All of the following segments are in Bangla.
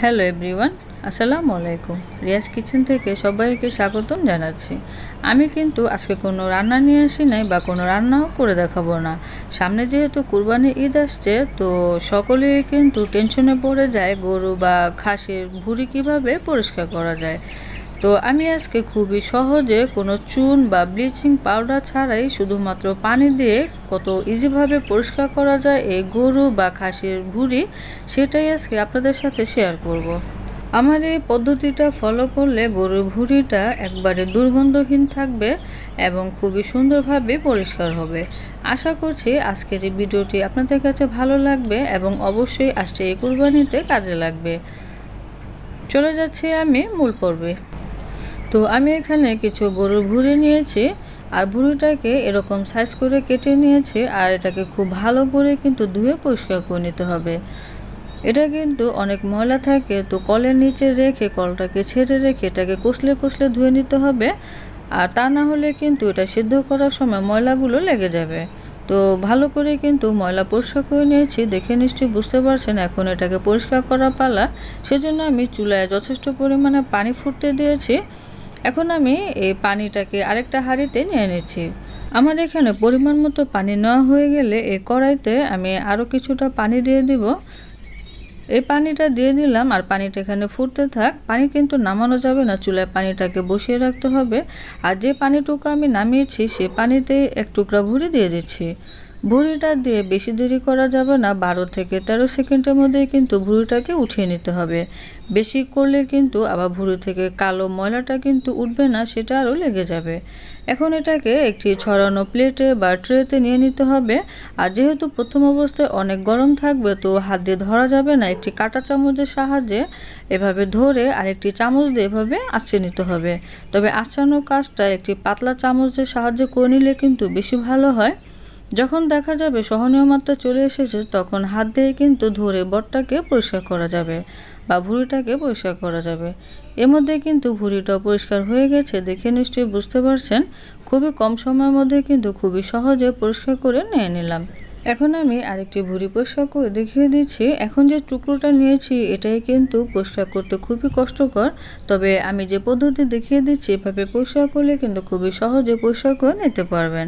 হ্যালো এভরিওয়ান আসসালামু আলাইকুম রিয়াজ কিচেন থেকে সবাইকে স্বাগতম জানাচ্ছি। আমি কিন্তু আজকে কোনো রান্না নিয়ে আসি নাই বা কোনো রান্নাও করে দেখাবো না। সামনে যেহেতু কুরবানি ঈদ আসছে, তো সকলেই কিন্তু টেনশনে পড়ে যায় গরু বা খাসির ভুঁড়ি কীভাবে পরিষ্কার করা যায়। তো আমি আজকে খুবই সহজে কোনো চুন বা ব্লিচিং পাউডার ছাড়াই শুধুমাত্র পানি দিয়ে কত ইজিভাবে পরিষ্কার করা যায় এই গরু বা খাসির ভুঁড়ি সেটাই আজকে আপনাদের সাথে শেয়ার করব। আমার এই পদ্ধতিটা ফলো করলে গরুর ভুঁড়িটা একবারে দুর্গন্ধহীন থাকবে এবং খুবই সুন্দরভাবে পরিষ্কার হবে। আশা করছি আজকের এই ভিডিওটি আপনাদের কাছে ভালো লাগবে এবং অবশ্যই আসছে এই কুরবানিতে কাজে লাগবে। চলে যাচ্ছি আমি মূল পর্বে। তো আমি এখানে কিছু গরুর ভুঁড়ি নিয়েছি, আর ভুঁড়িটাকে এরকম সাইজ করে কেটে নিয়েছি, আর এটাকে খুব ভালো করে কিন্তু ধুয়ে পরিষ্কার করে নিতে হবে। এটা কিন্তু অনেক ময়লা থাকে, তো কলের নিচে রেখে, কলটাকে ছেড়ে রেখে এটাকে কষলে কষলে ধুয়ে নিতে হবে, আর তা না হলে কিন্তু এটা সিদ্ধ করার সময় ময়লাগুলো লেগে যাবে। তো ভালো করে কিন্তু ময়লা পরিষ্কার করে নিয়েছি, দেখে নিশ্চয়ই বুঝতে পারছেন এখন এটাকে পরিষ্কার করা পালা। সেজন্য আমি চুলায় যথেষ্ট পরিমাণে পানি ফুটতে দিয়েছি এখন আমি এই পানিটাকে আরেকটা হাঁড়িতে নিয়ে নিচ্ছি। আমার এখানে পরিমাণ মতো পানি নেওয়া হয়ে গেলে এই কড়াইতে আমি আরও কিছুটা পানি দিয়ে দিব। এই পানিটা দিয়ে দিলাম আর পানিটা এখানে ফুটতে থাক। পানি কিন্তু নামানো যাবে না, চুলায় পানিটাকে বসিয়ে রাখতে হবে। আর যে পানিটুকু আমি নামিয়েছি, সে পানিতে এক টুকরা ভুড়ি দিয়ে দিচ্ছি। ভুড়িটা দিয়ে বেশি দেরি করা যাবে না। বারো থেকে তেরো সেকেন্ডের মধ্যে কিন্তু ভুঁড়িটাকে উঠিয়ে নিতে হবে। বেশি করলে কিন্তু আবার ভুঁড়ি থেকে কালো ময়লাটা কিন্তু উঠবে না, সেটা আরও লেগে যাবে। এখন এটাকে একটি ছড়ানো প্লেটে বা ট্রেতে নিয়ে নিতে হবে। আর যেহেতু প্রথম অবস্থায় অনেক গরম থাকবে, তো হাত দিয়ে ধরা যাবে না। একটি কাঁটা চামচের সাহায্যে এভাবে ধরে আর একটি চামচ দিয়ে এভাবে আঁচড়ে নিতে হবে। তবে আঁচড়ানোর কাজটা একটি পাতলা চামচের সাহায্যে করে নিলে কিন্তু বেশি ভালো হয়। যখন দেখা যাবে সহনীয় মাত্রা চলে এসেছে, তখন হাত দিয়ে কিন্তু ধরে বটটাকে পরিষ্কার করা যাবে বা ভুঁড়িটাকে পরিষ্কার করা যাবে। এর মধ্যে কিন্তু ভুঁড়িটাও পরিষ্কার হয়ে গেছে, দেখে নিশ্চয়ই বুঝতে পারছেন। খুবই কম সময়ের মধ্যে কিন্তু খুবই সহজে পরিষ্কার করে নিয়ে নিলাম। এখন আমি আরেকটি ভুঁড়ি পরিষ্কার করে দেখিয়ে দিচ্ছি। এখন যে টুকরোটা নিয়েছি, এটাই কিন্তু পরিষ্কার করতে খুবই কষ্টকর। তবে আমি যে পদ্ধতি দেখিয়ে দিচ্ছি, এভাবে পরিষ্কার করলে কিন্তু খুবই সহজে পরিষ্কার করে নিতে পারবেন।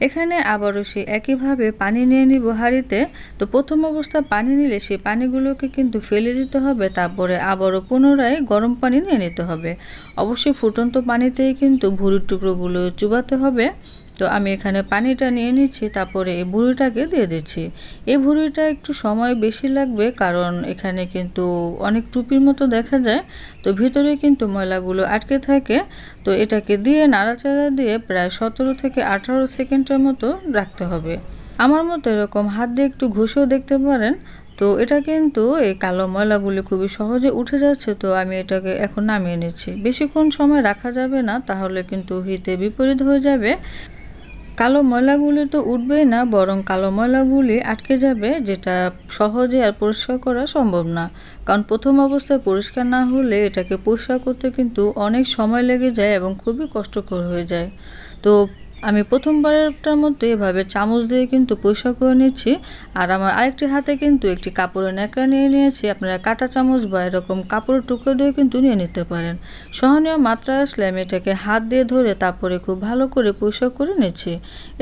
এখানে আবারও সে একইভাবে পানি নিয়ে নিব হাঁড়িতে। তো প্রথম অবস্থা পানি নিলে সেই পানিগুলোকে কিন্তু ফেলে দিতে হবে, তারপরে আবারও পুনরায় গরম পানি নিয়ে নিতে হবে। অবশ্যই ফুটন্ত পানিতেই কিন্তু ভুড়ির টুকরোগুলো চুবাতে হবে। তো আমি এখানে পানিটা নিয়ে নিচ্ছি, তারপরে এই ভুড়িটাকে দিয়ে দিচ্ছি। এই ভুড়িটা একটু সময় বেশি লাগবে, কারণ এখানে কিন্তু অনেক টুপির মতো দেখা যায়, তো ভিতরে কিন্তু ময়লাগুলো আটকে থাকে। তো এটাকে দিয়ে নাড়াচাড়া দিয়ে প্রায় সতেরো থেকে আঠারো সেকেন্ডের মতো রাখতে হবে। আমার মতো এরকম হাত দিয়ে একটু ঘুষেও দেখতে পারেন। তো এটা কিন্তু এই কালো ময়লাগুলি খুবই সহজে উঠে যাচ্ছে, তো আমি এটাকে এখন নামিয়ে নিচ্ছি। বেশিক্ষণ সময় রাখা যাবে না, তাহলে কিন্তু হিতে বিপরীত হয়ে যাবে। কালো ময়লাগুলি তো উঠবেই না, বরং কালো ময়লাগুলি আটকে যাবে, যেটা সহজে আর পরিষ্কার করা সম্ভব না। কারণ প্রথম অবস্থায় পরিষ্কার না হলে এটাকে পরিষ্কার করতে কিন্তু অনেক সময় লেগে যায় এবং খুবই কষ্টকর হয়ে যায়। তো আমি প্রথমবারটার মধ্যে এভাবে চামচ দিয়ে কিন্তু পরিষ্কার করে নিচ্ছি। আর আমার আরেকটি হাতে কিন্তু একটি কাপড়ের ন্যাকড়া নিয়ে নিয়েছি। আপনারা কাটা চামচ বা এরকম কাপড়ের টুকরো দিয়ে কিন্তু নিয়ে নিতে পারেন। সহনীয় মাত্রা আসলে আমি এটাকে হাত দিয়ে ধরে তারপরে খুব ভালো করে পরিষ্কার করে নিচ্ছি।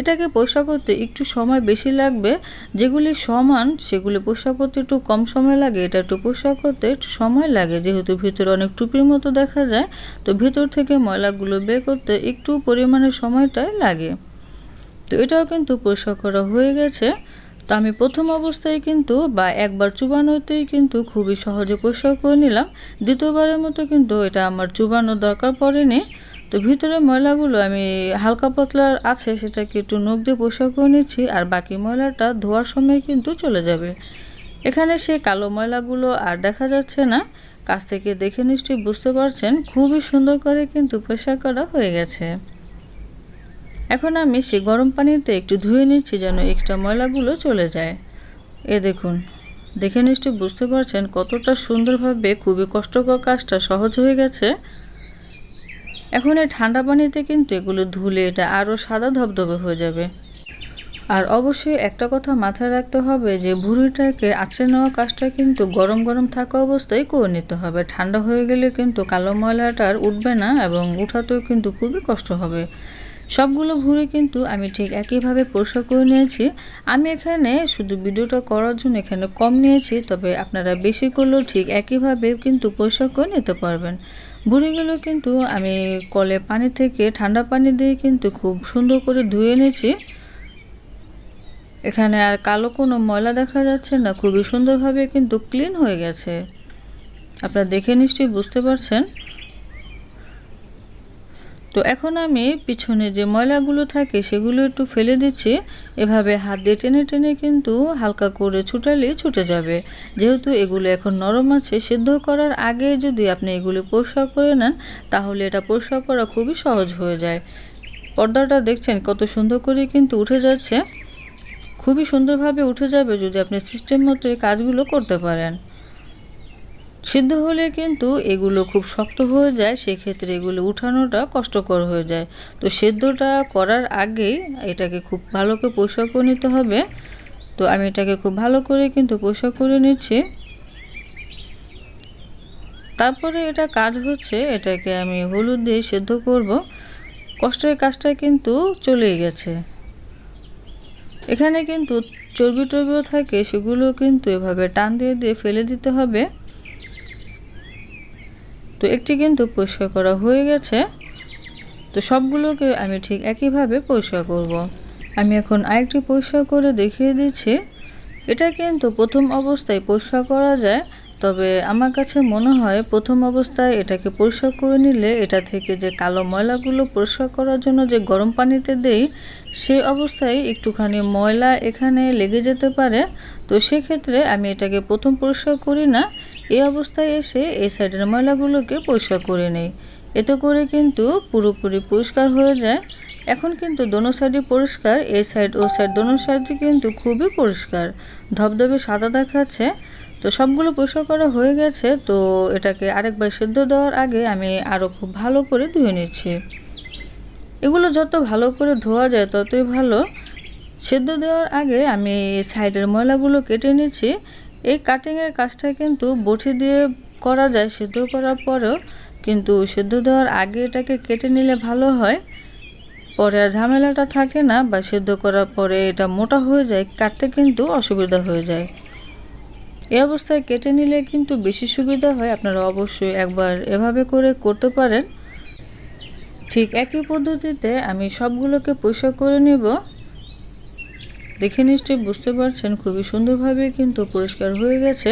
এটাকে পরিষ্কার করতে একটু সময় বেশি লাগবে। যেগুলি সমান, সেগুলি পরিষ্কার করতে একটু কম সময় লাগে। এটা একটু পরিষ্কার করতে একটু সময় লাগে। যেহেতু ভিতরে অনেক টুপির মতো দেখা যায়, তো ভিতর থেকে ময়লাগুলো বের করতে একটু পরিমাণে সময়টাই লাগে। লাগে। তো এটাও কিন্তু পরিষ্কার করা হয়ে গেছে। তো আমি প্রথম অবস্থায় কিন্তু বা একবার চুবানোতেই কিন্তু খুবই সহজে পরিষ্কার করে নিলাম। দ্বিতীয়বারের মতো কিন্তু এটা আমার চুবানোর দরকার পড়েনি। তো ভিতরে ময়লাগুলো আমি হালকা পাতলা আছে, সেটাকে একটু নখ দিয়ে পরিষ্কার করে নিচ্ছি আর বাকি ময়লাটা ধোয়ার সময় কিন্তু চলে যাবে। এখানে সেই কালো ময়লাগুলো আর দেখা যাচ্ছে না। কাছ থেকে দেখে নিশ্চয়ই বুঝতে পারছেন, খুবই সুন্দর করে কিন্তু পরিষ্কার করা হয়ে গেছে। এখন আমি সে গরম পানিতে একটু ধুয়ে নিচ্ছি যেন এক্সট্রা ময়লাগুলো চলে যায়। এ দেখুন, দেখে নিশ্চয়ই বুঝতে পারছেন কতটা সুন্দরভাবে খুবই কষ্টকর কাজটা সহজ হয়ে গেছে। এখন এই ঠান্ডা পানিতে কিন্তু এগুলো ধুলে এটা আরও সাদা ধবধবে হয়ে যাবে। আর অবশ্যই একটা কথা মাথায় রাখতে হবে যে ভুঁড়িটাকে আঁচড়ে নেওয়া কাজটা কিন্তু গরম গরম থাকা অবস্থায় করে নিতে হবে। ঠান্ডা হয়ে গেলে কিন্তু কালো ময়লাটা আর উঠবে না এবং উঠাতেও কিন্তু খুবই কষ্ট হবে। সবগুলো ভুঁড়ি কিন্তু আমি ঠিক একইভাবে পরিষ্কার করে নিয়েছি। আমি এখানে শুধু ভিডিওটা করার জন্য এখানে কম নিয়েছি, তবে আপনারা বেশি করলেও ঠিক একইভাবে কিন্তু পরিষ্কার করে নিতে পারবেন। ভুঁড়িগুলো কিন্তু আমি কলে পানি থেকে ঠান্ডা পানি দিয়ে কিন্তু খুব সুন্দর করে ধুয়ে নিয়েছি। এখানে আর কালো কোনো ময়লা দেখা যাচ্ছে না, খুবই সুন্দরভাবে কিন্তু ক্লিন হয়ে গেছে। আপনারা দেখে নিশ্চয়ই বুঝতে পারছেন। তো এখন আমি পিছনে যে ময়লাগুলো থাকে সেগুলো একটু ফেলে দিচ্ছি। এভাবে হাত দিয়ে টেনে টেনে কিন্তু হালকা করে ছুটালে ছুটে যাবে। যেহেতু এগুলো এখন নরম আছে, সিদ্ধ করার আগে যদি আপনি এগুলো পরিষ্কার করে নেন, তাহলে এটা পরিষ্কার করা খুবই সহজ হয়ে যায়। পর্দাটা দেখছেন কত সুন্দর করে কিন্তু উঠে যাচ্ছে। খুবই সুন্দরভাবে উঠে যাবে যদি আপনি সিস্টেম মতো এই কাজগুলো করতে পারেন। সিদ্ধ হলে কিন্তু এগুলো খুব শক্ত হয়ে যায়, সেক্ষেত্রে এগুলো উঠানোটা কষ্টকর হয়ে যায়। তো সেদ্ধটা করার আগেই এটাকে খুব ভালো করে পরিষ্কার করে নিতে হবে। তো আমি এটাকে খুব ভালো করে কিন্তু পরিষ্কার করে নিচ্ছি। তারপরে এটা কাজ হচ্ছে, এটাকে আমি হলুদ দিয়ে সেদ্ধ করব। কষ্টের কাজটা কিন্তু চলেই গেছে। এখানে কিন্তু চর্বি টর্বিও থাকে, সেগুলো কিন্তু এভাবে টান দিয়ে দিয়ে ফেলে দিতে হবে। তো একটি কিন্তু পরিষ্কার করা হয়ে গেছে। তো সবগুলোকে আমি ঠিক একইভাবে পরিষ্কার করব। আমি এখন আরেকটি পরিষ্কার করে দেখিয়ে দিচ্ছি। এটা কিন্তু প্রথম অবস্থায় পরিষ্কার করা যায়, তবে আমার কাছে মনে হয় প্রথম অবস্থায় এটাকে পরিষ্কার করে নিলে এটা থেকে যে কালো ময়লাগুলো পরিষ্কার করার জন্য যে গরম পানিতে দেই সেই অবস্থায় একটুখানি ময়লা এখানে লেগে যেতে পারে। তো সেক্ষেত্রে আমি এটাকে প্রথম পরিষ্কার করি না এই অবস্থায় এসে এই সাইডের ময়লাগুলোকে পরিষ্কার করে নেই এতে করে কিন্তু পুরোপুরি পরিষ্কার হয়ে যায়। এখন কিন্তু দোনো সাইডই পরিষ্কার এই সাইড, ও সাইড দোনো সাইডই কিন্তু খুবই পরিষ্কার। ধবধবে সাদা দেখাচ্ছে। তো সবগুলো পরিষ্কার করা হয়ে গেছে। তো এটাকে আরেকবার সেদ্ধ দেওয়ার আগে আমি আরও খুব ভালো করে ধুয়ে নিচ্ছি। এগুলো যত ভালো করে ধোয়া যায় ততই ভালো। সেদ্ধ দেওয়ার আগে আমি সাইডের ময়লাগুলো কেটে নিচ্ছি। এই কাটিংয়ের কাজটা কিন্তু বটি দিয়ে করা যায়, সেদ্ধ করার পরেও কিন্তু সেদ্ধ দেওয়ার আগে এটাকে কেটে নিলে ভালো হয়। পরে আর ঝামেলাটা থাকে না, বা সেদ্ধ করার পরে এটা মোটা হয়ে যায়, কাটতে কিন্তু অসুবিধা হয়ে যায়। এই অবস্থায় কেটে নিলে কিন্তু বেশি সুবিধা হয়, আপনারা অবশ্যই একবার এভাবে করে করতে পারেন। ঠিক একই পদ্ধতিতে আমি সবগুলোকে পরিষ্কার করে নিব। দেখে নিশ্চয়ই বুঝতে পারছেন, খুবই সুন্দরভাবে কিন্তু পরিষ্কার হয়ে গেছে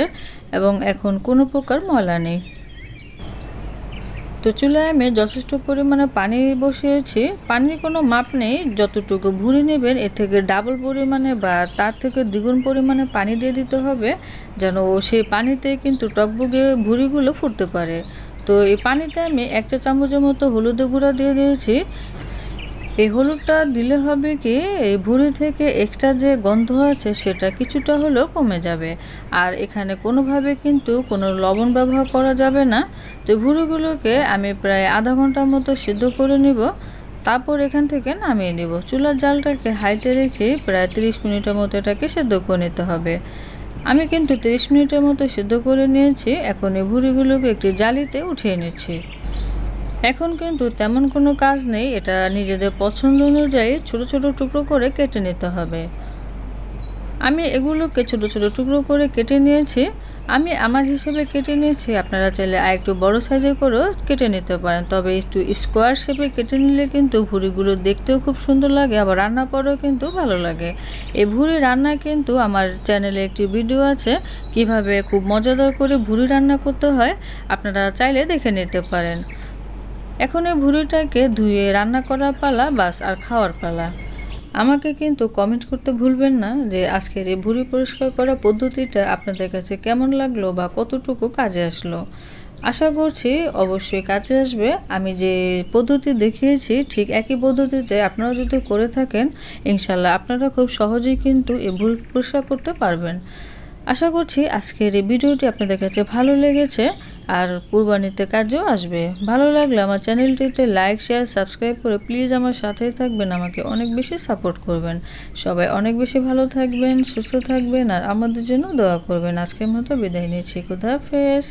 এবং এখন কোনো প্রকার ময়লা নেই। তো চুলায় আমি যথেষ্ট পরিমাণে পানি বসিয়েছি। পানির কোনো মাপ নেই, যতটুকু ভুঁড়ি নেবেন, এর থেকে ডাবল পরিমাণে বা তার থেকে দ্বিগুণ পরিমাণে পানি দিয়ে দিতে হবে, যেন সেই পানিতে কিন্তু টকবগে ভুঁড়িগুলো ফুটতে পারে। তো এই পানিতে আমি এক চা চামচের মতো হলুদের গুঁড়া দিয়ে দিয়েছি। এই হলুদটা দিলে হবে কি, এই ভুঁড়ি থেকে এক্সট্রা যে গন্ধ আছে সেটা কিছুটা হলেও কমে যাবে। আর এখানে কোনোভাবে কিন্তু কোনো লবণ ব্যবহার করা যাবে না। তো ভুঁড়িগুলোকে আমি প্রায় আধা ঘণ্টার মতো সিদ্ধ করে নিব। তারপর এখান থেকে নামিয়ে নিব। চুলার জালটাকে হাইতে রেখে প্রায় 30 মিনিটের মতো এটাকে সেদ্ধ করে নিতে হবে। আমি কিন্তু 30 মিনিটের মতো সিদ্ধ করে নিয়েছি। এখন এই ভুঁড়িগুলোকে একটি জালিতে উঠিয়ে নিচ্ছি। এখন কিন্তু তেমন কোনো কাজ নেই, এটা নিজেদের পছন্দ অনুযায়ী ছোট ছোট টুকরো করে কেটে নিতে হবে। আমি এগুলোকে ছোট ছোট টুকরো করে কেটে নিয়েছি। আমি আমার হিসেবে কেটে নিয়েছি, আপনারা চাইলে আর একটু বড় সাইজের করেও কেটে নিতে পারেন। তবে একটু স্কোয়ার শেপে কেটে নিলে কিন্তু ভুড়িগুলো দেখতেও খুব সুন্দর লাগে, আবার রান্না করেও কিন্তু ভালো লাগে। এই ভুড়ি রান্না কিন্তু আমার চ্যানেলে একটি ভিডিও আছে, কীভাবে খুব মজাদার করে ভুড়ি রান্না করতে হয়, আপনারা চাইলে দেখে নিতে পারেন। এখন এই ভুড়িটাকে ধুয়ে রান্না করার পালা, বাস, আর খাওয়ার পালা। আমাকে কিন্তু কমেন্ট করতে ভুলবেন না যে আজকের এই ভুড়ি পরিষ্কার করা পদ্ধতিটা আপনাদের কাছে কেমন লাগল বা কতটুকু কাজে আসলো। আশা করছি অবশ্যই কাজে আসবে। আমি যে পদ্ধতি দেখিয়েছি, ঠিক একই পদ্ধতিতে আপনারা যদি করে থাকেন ইনশাল্লাহ আপনারা খুব সহজেই কিন্তু এই ভুল পরিষ্কার করতে পারবেন। আশা করছি আজকের এই ভিডিওটি আপনাদের কাছে ভালো লেগেছে। আর কুরবানিতে কাজেও আসবে। ভালো লাগলে আমার চ্যানেলটিতে লাইক শেয়ার সাবস্ক্রাইব করে প্লিজ আমার সাথেই থাকবেন, আমাকে অনেক বেশি সাপোর্ট করবেন। সবাই অনেক বেশি ভালো থাকবেন, সুস্থ থাকবেন, আর আমাদের জন্য দোয়া করবেন। আজকের মতো বিদায় নিচ্ছি। খুদা হাফেজ।